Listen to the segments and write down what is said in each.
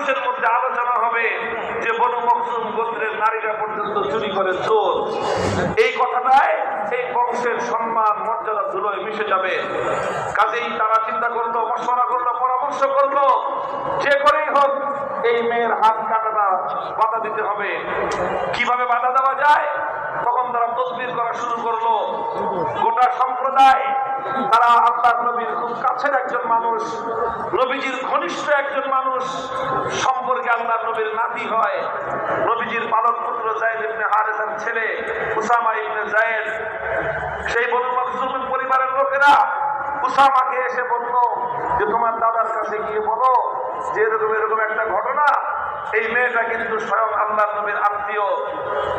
মানুষের মধ্যে আলোচনা হবে যে বনু মকসুম গোত্রের নারীরা পর্যন্ত চুরি করে চোর। এই কথাটাই এই বংশের সম্মান, মর্যাদা, ধুলোয় মিশে যাবে। কাজেই তারা চিন্তা করল মশলা করল, পরামর্শ করল, যে করেই হোক এই মেয়ের হাত কাটাটা বাধা দিতে হবে। কীভাবে বাধা দেওয়া যায়? তখন তারা তদবির করা শুরু করল। গোটা সম্প্রদায় তারা আল্লাহ নবীর খুব কাছের একজন মানুষ, নবীজির ঘনিষ্ঠ একজন মানুষ। সম্পর্কে আল্লাহ নবীর নাতি হয় নবীজির পালক পুত্র জায়েদ ইবনে হারেসার ছেলে উসামা ইবনে জায়েদ। সেই বনু মখজুমের পরিবারের লোকেরা উসামাকে এসে বলল যে, তোমার দাদার কাছে গিয়ে বলো যে, এরকম এরকম একটা ঘটনা। এই মেয়েটা কিন্তু স্বয়ং আল্লাহ নবীর আত্মীয়,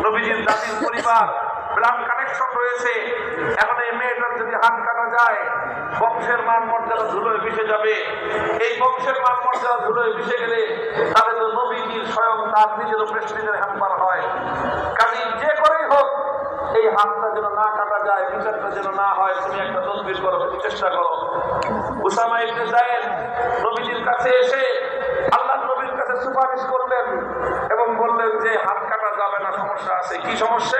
নবীজির জাতির পরিবার। ব্লাড কানেকশন রয়েছে। এখন এই মেয়েটার যদি হাত কাটা যায়, বংশের মান মর্যাদা ধুলোয় মিশে যাবে। এই বংশের মান মর্যাদা ধুলোয় মিশে গেলে তাহলে তো নবীজির স্বয়ং তার নিজের প্রেস্টিজের হ্যাম্পার হয়। কাজে যে করেই হোক, এই হাতটা যেন না কাটা যায় যেন না হয়, তুমি একটা তদবির করো চেষ্টা করো। উসামা ইবনে জায়েদ নবীজির কাছে এসে আল্লাহ নবীর কাছে সুপারিশ করলেন এবং বললেন যে হাত কাটা যাবে না, সমস্যা আছে। কি সমস্যা?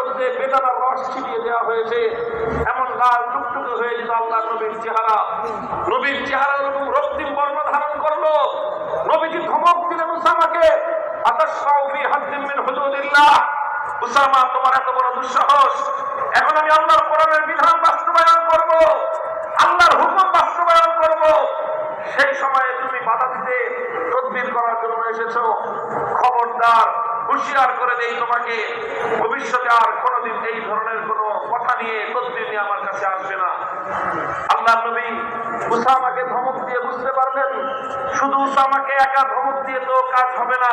মধ্যে বেদানার রস ছিটিয়ে দেওয়া হয়েছে, এমন লাল টুকটুকে হয়ে যেত আল্লাহ নবীর চেহারা। নবীর চেহারা এরকম রক্তিম বর্ণ ধারণ করল। নবীজি ধমক দিলেন উসামাকে তোমার এত বড় দুঃসাহস। এখন আমি আল্লাহর বিধান আল্লাহর সেই সময়ে তুমি বাধা দিতে করার জন্য এসেছ। খবরদার, হুঁশিয়ার করে দেই তোমাকে। ভবিষ্যতে আর কোনোদিন এই ধরনের কোনো কথা নিয়ে তদবির নিয়ে আমার কাছে আসবে না। আল্লাহ নবী উসামাকে ধমক দিয়ে বুঝতে পারলেন, শুধু উসামাকে একা ধমক দিয়ে তো কাজ হবে না,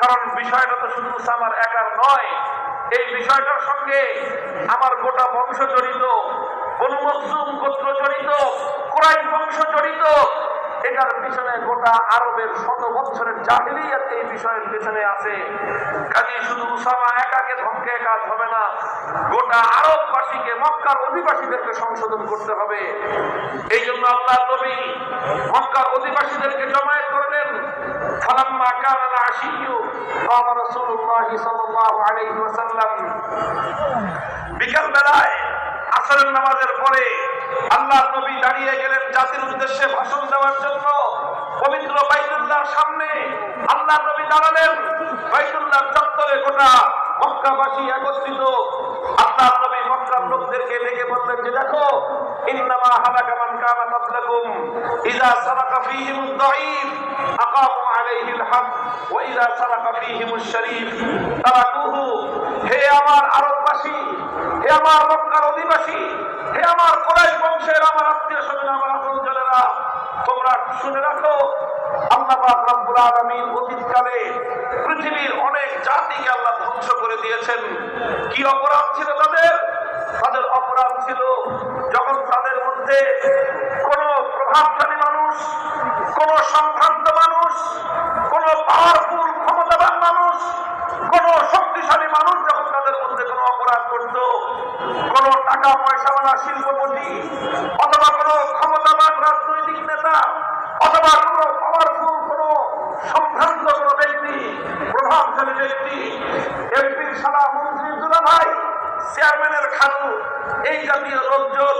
কারণ বিষয়টা তো শুধু উসামার একার নয়। এই বিষয়টার সঙ্গে আমার গোটা বংশ জড়িত, বনু মকসুম গোত্র জড়িত কোরাই বংশ জড়িত, এটার পিছনে গোটা আরবের শত বছরের জাহিলিয়াত এই বিষয়ের পিছনে আছে। কাজে শুধু উসামা একাকে ধমকে কাজ হবে না গোটা আরববাসীকে মক্কার অধিবাসীদেরকে সংশোধন করতে হবে এই জন্য আল্লাহ নবী মক্কার অধিবাসীদেরকে জমায়েত করলেন ফালাম্মা কানা আশিয়ু قام رسول الله صلى الله عليه وسلم বিকাল বেলায় আসরের নামাজের পরে আল্লাহ নবী দাঁড়িয়ে গেলেন জাতির উদ্দেশ্যে ভাষণ দেওয়ার জন্য পবিত্র বাইতুল্লাহর সামনে আল্লাহ নবী দাঁড়ালেন বাইতুল্লাহর চত্বরে গোটা মক্কাবাসী একত্রিত। আল্লাহ নবী মক্কার লোকদেরকে ডেকে বললেন যে, দেখো, ইন্নামা হালাকা মান কানা ক্বাবলাকুম ইযা সারাকা ফীহিম আদ-দাঈফ আকামু আলাইহি আল-হক ওয়া ইযা সারাকা ফীহিম আশ-শরীফ তারাকুহু হে আমার আরববাসী, হে আমার মক্কার অধিবাসী, হে আমার কোরাইশ বংশের আমার আত্মীয় স্বজন, আমার আপনজনেরা তোমরা শুনে রাখো আল্লাহ রব্বুল মানুষ, কোন সম্ভ্রান্ত শক্তিশালী মানুষ যখন তাদের মধ্যে কোনো অপরাধ করত, কোন টাকা পয়সাওয়ালা শিল্পপতি অথবা কোনো ক্ষমতাবান রাজনৈতিক নেতা অথবা কোনো পাওয়ারফুল কোনো সম্ভ্রান্ত কোনো ব্যক্তি প্রভাবশালী ব্যক্তি সারা মন্ত্রীর ভাই, চেয়ারম্যানের খালু, এই জাতীয় লোকজন,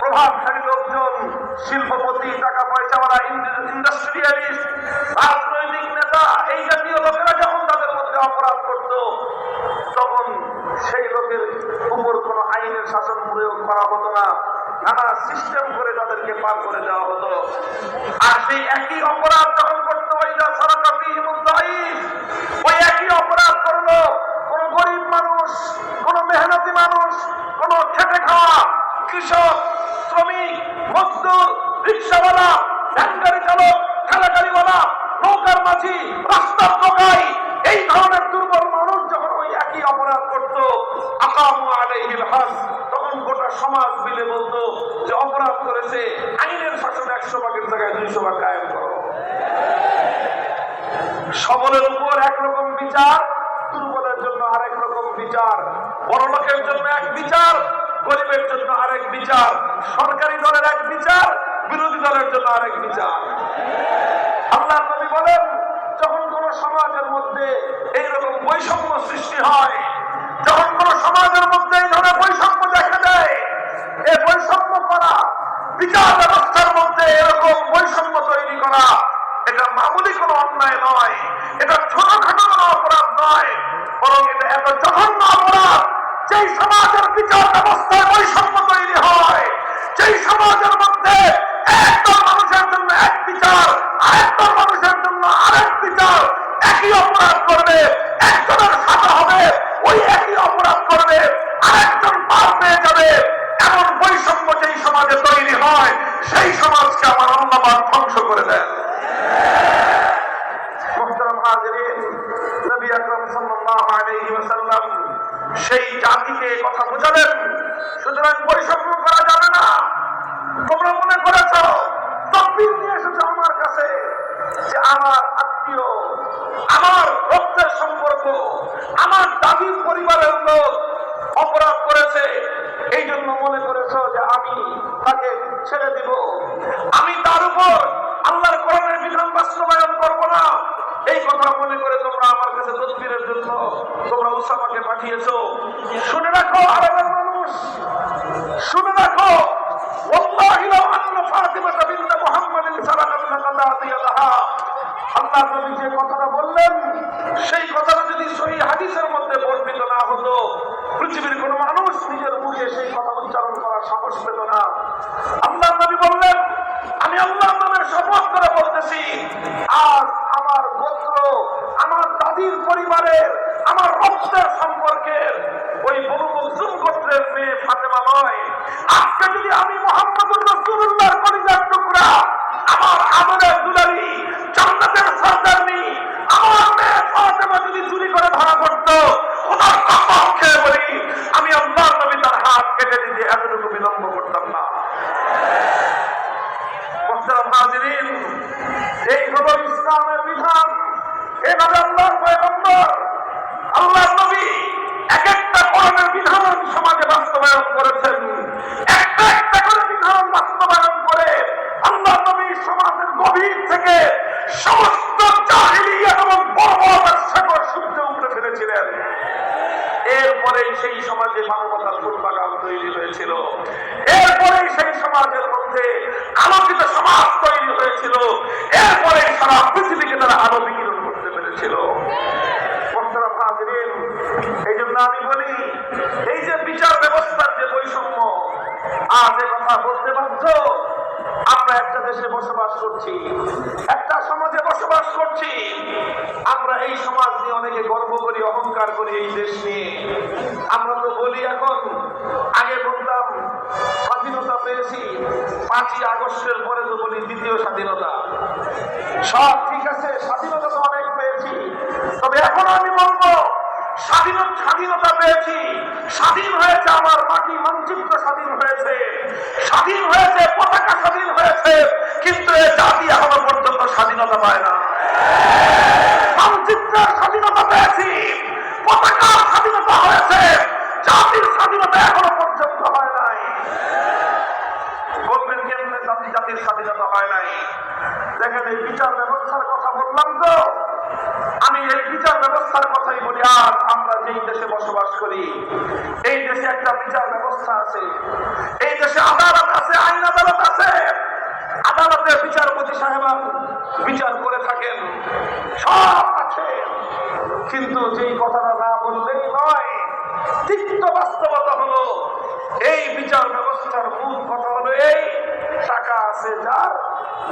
প্রভাবশালী লোকজন, শিল্পপতি টাকা পয়সাওয়ালা ইন্ডাস্ট্রিয়ালিস্ট, রাজনৈতিক নেতা, এই জাতীয় লোকেরা যখন তাদের মধ্যে অপরাধ করত, তখন সেই লোকের উপর কোনো আইনের শাসন প্রয়োগ করা হতো না। নানা সিস্টেম করে তাদেরকে পার করে দেওয়া হতো। আর সেই একই অপরাধ কৃষক, শ্রমিক, মজদুর, রিক্সাওয়ালা ভ্যানগাড়ি চালক, ঠেলাগাড়িওয়ালা চাঁদাবাজি রাস্তার টোকাই এই ধরনের দুর্বল মানুষ যখন ওই একই অপরাধ করত তখন গোটা সমাজ মিলে বলতো যে অপরাধ করেছে, আইনের শাসন একশো ভাগের জায়গায় দুইশো ভাগ কায়েম করো। সবলের উপর একরকম বিচার, দুর্বলের জন্য আরেক রকম বিচার বড় লোকের জন্য এক বিচার গরিবের জন্য আরেক বিচার, সরকারি দলের এক বিচার, বিরোধী দলের জন্য আরেক বিচার। আল্লাহ নবী বলেন, যখন কোন সমাজের মধ্যে এইরকম বৈষম্য সৃষ্টি হয়, যখন কোন সমাজের মধ্যে এই ধরনের বৈষম্য দেখা দেয়, এ বৈষম্য করা, বিচার ব্যবস্থার মধ্যে এরকম বৈষম্য তৈরি করা, এটা মামুলি কোনো অন্যায় নয়, এটা ছোটখাটো কোনো অপরাধ নয় বরং এটা এত জঘন্য অপরাধ যেই সমাজের বিচার ব্যবস্থায় বৈষম্য তৈরি হয় সেই সমাজের মধ্যে একদল মানুষের জন্য এক বিচার, আরেকদল মানুষের জন্য আরেক বিচার একই অপরাধ করবে, একজনের সাজা হবে, ওই একই অপরাধ করবে, আরেকজন পার পেয়ে যাবে। সেই জাতিকে কথা বোঝালেন সুতরাং বৈষম্য আল্লাহ যে কথাটা বললেন, সেই কথাটা যদি সহি হাদিসের মধ্যে বর্ণিত না হতো, পৃথিবীর কোন মানুষ নিজের মুখে সেই কথা উচ্চারণ করার সাহস পেত না। আল্লাহ নবী বললেন, আমি আল্লাহ নামের শপথ করে বলতেছি, আজ আমার গোত্র, আমার দাদির পরিবারের, আমার রক্তের সম্পর্কের ওই বনু মকসুম গোত্রের মেয়ে ফাতেমা নয় আজকে যদি আমি মোহাম্মদুর রসুল্লাহর কলিজার টুকরা আমার আদরের দুলারি জান্নাতের সরদারনি আমার মেয়ে ফাতেমা যদি চুরি করে ধরা পড়তো ওনার কসম খেয়ে বলি আমি আল্লাহ নবী তার হাত কেটে দিতে এতটুকু বিলম্ব করতাম না মোহতারাম হাজিরিন, এই হলো ইসলামের বিধান। এভাবে আল্লাহর পয়গম্বর, আল্লাহর নবী এক একটা কোরআনের বিধান সমাজে বাস্তবায়ন করেছেন। একটা একটা করে বিধান বাস্তবায়ন করে আল্লাহ নবী সমাজের গভীর থেকে সমস্ত জাহিলিয়া এবং বর্বরতার শেকড় সূত্রে উপরে ফেলেছিলেন। এরপরে সেই সমাজে মানবতার ফুলবাগান তৈরি হয়েছিল। এরপরে সেই সমাজের মধ্যে আলোকিত সমাজ তৈরি হয়েছিল। সারা পৃথিবীকে তারা আলো বিকিরণ করতে পেরেছিল। এই জন্য আমি বলি, এই যে বিচার ব্যবস্থার যে বৈষম্য, আজ কথা বলতে বাধ্য। আমরা একটা দেশে বসবাস করছি, একটা সমাজে বসবাস করছি। আমরা এই সমাজ নিয়ে অনেকে গর্ব করি, অহংকার করি এই দেশ নিয়ে। আমরা তো বলি এখন, আগে বলতাম, স্বাধীনতা পেয়েছি, পাঁচই আগস্টের পরে তো বলি দ্বিতীয় স্বাধীনতা। সব ঠিক আছে, স্বাধীনতা তো অনেক পেয়েছি। তবে এখন আমি বলব, স্বাধীন স্বাধীনতা পেয়েছি। স্বাধীন হয়েছে আমার মাটি মানচিত্র স্বাধীন হয়েছে। স্বাধীন হয়েছে, পতাকা স্বাধীন হয়েছে, কিন্তু এ জাতি এখনও পর্যন্ত স্বাধীনতা পায় না। মানচিত্রের স্বাধীনতা পেয়েছি, পতাকার স্বাধীনতা হয়েছে, জাতির স্বাধীনতা তিক্ত বাস্তবতা হলো, এই বিচার ব্যবস্থার মূল কথা হলো এই, টাকা আছে যার,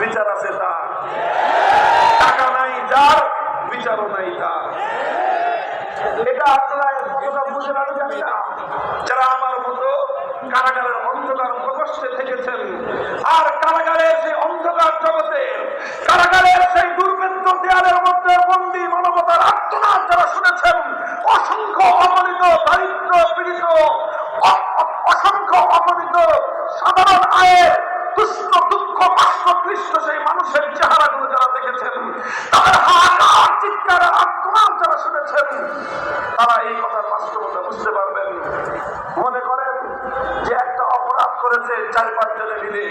বিচার আছে তার। টাকা নাই যার, বিচারও নাই তার। এটা আপনারা কতটা না যারা আমার মতো কারাগারের অন্ধকার থেকেছেন, আর কারাগারের সেই অন্ধকার জগতে, কারাগারের সেই দুর্বৃত্ত দেয়ালের মধ্যে মানবতার আত্মনাথ যারা শুনেছেন, অসংখ্য দারিদ্র পীড়িত, অসংখ্য অপবিত সাধারণ আয়ের দুষ্ট, দুঃখ বাস্তবৃষ্ট সেই মানুষের চেহারাগুলো যারা দেখেছেন, তাদের হাহাকার, চিৎকার আত্মার যারা শুনেছেন, তারা এই কথার বাস্তবতা বুঝতে পারবেন। মনে করেন যে একটা অপরাধ করেছে চার পাঁচ পাঁচজনে মিলে।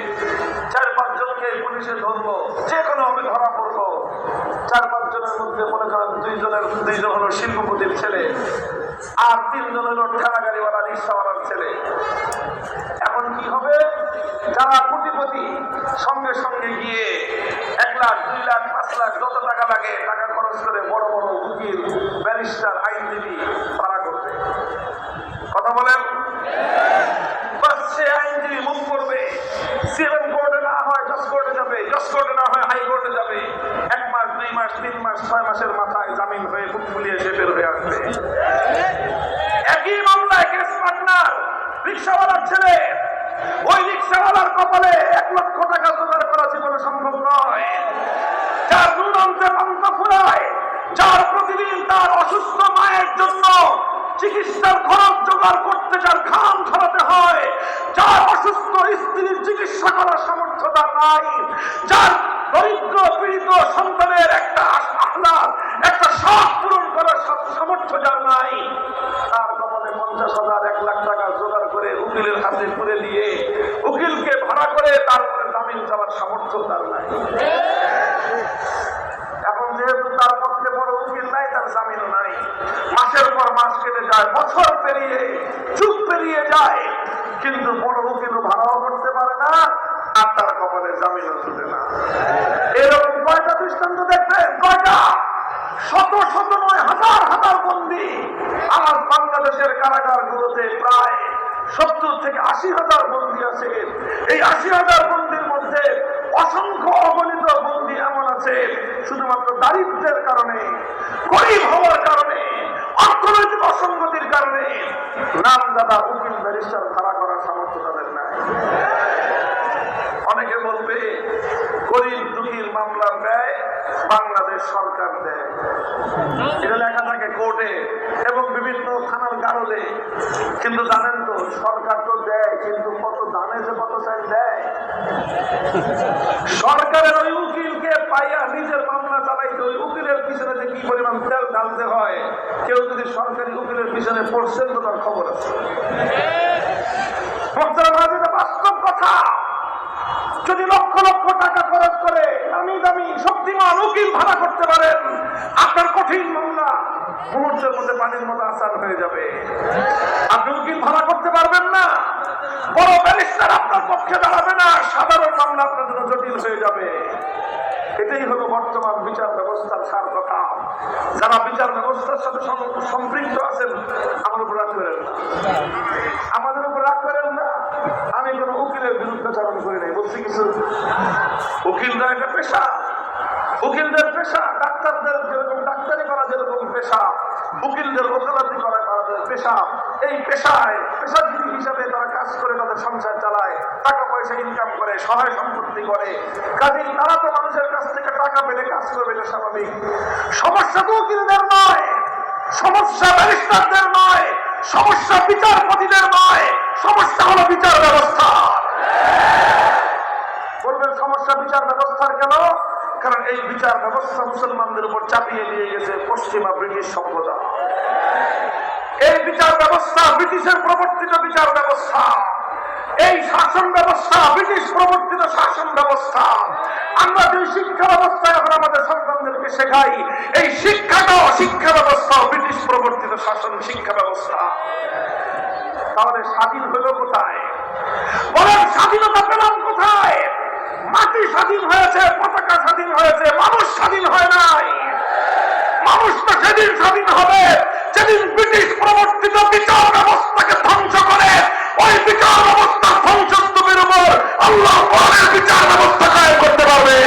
চার পাঁচ জনকে পুলিশে ধরবো, যে কোনো ভাবে ধরা পড়ব। চার পাঁচ জনের মধ্যে মনে করেন দুইজনের, দুইজন হলো শিল্পপতির ছেলে। আর তিনজন হলো ঠেলা গাড়িওয়ালা রিক্সাওয়ালার ছেলে। এখন কি হবে? যারা কোটিপতি, সঙ্গে সঙ্গে গিয়ে এক লাখ, দুই লাখ, পাঁচ লাখ যত টাকা লাগে, টাকা খরচ করে বড় বড় উকিল, ব্যারিস্টার, আইনজীবী ভাড়া করবে। কথা বলেন? সে আইনজীবী মুখ করবে। সেভেন কোর্টে না হয়, জজ কোর্টে যাবে। জজ কোর্টে না হয়, হাই কোর্টে যাবে। এক মাস, দুই মাস, তিন মাস, ছয় মাসের মাথায় জামিন হয়ে মুখ ফুলিয়ে সে বের হয়ে আসবে। রিক্সাওয়ালার ছেলে, ওই রিক্সাওয়ালার কপালে এক লক্ষ টাকা জোগাড় করা জীবনে সম্ভব নয়। যার ফুরায়, যার প্রতিদিন তার অসুস্থ মায়ের জন্য চিকিৎসার খরচ জোগাড় করতে যার ঘাম ঝরাতে হয়, যার অসুস্থ স্ত্রীর চিকিৎসা করার সামর্থ্য তার নাই, যার দরিদ্র পীড়িত সন্তানের একটা আহ্লাদ একটা শখ পূরণ করার সামর্থ্য যার নাই তার কপালে পঞ্চাশ হাজার এক লাখ টাকা জোগাড় করে উকিলের হাতে করে দিয়ে উকিলকে ভাড়া করে তারপরে জামিন চাওয়ার সামর্থ্য তার নাই এখন যেহেতু তার পক্ষে বড় উকিল নাই তার জামিনও নাই মাসের পর মাস কেটে যায় বছর পেরিয়ে যুগ পেরিয়ে যায় কিন্তু বড় উকিলও ভাড়াও করতে পারে না আর তার কপালে জামিনও জুটে না এরকম কয়টা দৃষ্টান্ত দেখবেন কয়টা শত শত নয় হাজার হাজার বন্দি আজ বাংলাদেশের কারাগারগুলোতে প্রায় সত্তর থেকে আশি হাজার বন্দি আছে। এই আশি হাজার বন্দির মধ্যে অসংখ্য অগণিত বন্দী এমন আছে, শুধুমাত্র দারিদ্রের কারণে, গরিব হওয়ার কারণে, অর্থনৈতিক অসঙ্গতির কারণে। নাম দাদা উকিল ব্যারিস্টার ভাড়া করার সামর্থ্য তাদের নাই অনেকে বলবে গরিব মামলার ব্যয় বাংলাদেশ সরকার দেয়। এটা লেখা থাকে কোর্টে এবং বিভিন্ন থানার গারদে। কিন্তু জানেন তো, সরকার তো দেয়, কিন্তু কত জানে যে কত চাই দেয়? সরকারের ওই উকিলকে পাইয়া নিজের মামলা চালাইতে ওই উকিলের পিছনে যে কি পরিমাণ তেল ঢালতে হয়, কেউ যদি সরকারি উকিলের পিছনে পড়ছেন তো তার খবর আছে। বাস্তব কথা। যদি লক্ষ লক্ষ টাকা দামি দামি শক্তিমান উকিল ভাড়া করতে পারেন আপনার কঠিন মামলা। মুহূর্তের মধ্যে পানির মতো আসার হয়ে যাবে। আপনি উকিল ভাড়া করতে পারবেন না। বড় ব্যারিস্টার আপনার পক্ষে দাঁড়াবে না। সাধারণ মামলা আপনার জন্য জটিল হয়ে যাবে। এটাই হলো বর্তমান বিচার ব্যবস্থার সার কথা যারা বিচার ব্যবস্থার সাথে সম- সম্পৃক্ত আছেন, আমার উপর রাগ করেন আমাদের উপর রাগ করেন না। আমি কোনো উকিলের বিরুদ্ধাচরণ করি নাই। বলছি কিছু উকিলরা একটা পেশা। উকিলদের পেশা, ডাক্তারদের যেরকম ডাক্তারি করা, যেরকম পেশা। উকিলদের ওকালতি করা, তাদের পেশা। এই পেশায়, পেশাজীবী হিসাবে তারা কাজ করে, তাদের সংসার চালায়। টাকা পয়সা ইনকাম করে, সহায় সম্পত্তি করে। কাজেই তারা তো মানুষের কাছ থেকে টাকা পেলে কাজ করবে, এটা স্বাভাবিক। সমস্যা তো উকিলদের নয়। সমস্যা ব্যারিস্টারদের নয়। সমস্যা বিচারপতিদের নয়। সমস্যা হলো বিচার ব্যবস্থা। বিচার ব্যবস্থার কেন? কারণ এই বিচার ব্যবস্থা মুসলমানদের উপর চাপিয়ে দিয়ে গেছে পশ্চিমা ব্রিটিশ সভ্যতা এই বিচার ব্যবস্থা ব্রিটিশের প্রবর্তিত বিচার ব্যবস্থা। এই শাসন ব্যবস্থা ব্রিটিশ প্রবর্তিত শাসন ব্যবস্থা। আমরা যে শিক্ষা ব্যবস্থা এখন আমাদের সন্তানদেরকে শেখাই, এই শিক্ষাটাও শিক্ষা ব্যবস্থা, ব্রিটিশ প্রবর্তিত শাসন শিক্ষা ব্যবস্থা। তাহলে স্বাধীন হলো কোথায় বলেন স্বাধীনতা পেলাম কোথায় মাটি স্বাধীন হয়েছে, পতাকা স্বাধীন হয়েছে, মানুষ স্বাধীন হয় নাই। মানুষ তো সেদিন স্বাধীন হবে, যেদিন ব্রিটিশ প্রবর্তিত বিচার ব্যবস্থাকে ধ্বংস করে, ওই বিচার ব্যবস্থার ধ্বংসস্তূপের উপর আল্লাহ বিচার ব্যবস্থা কায়ে করতে পারবে।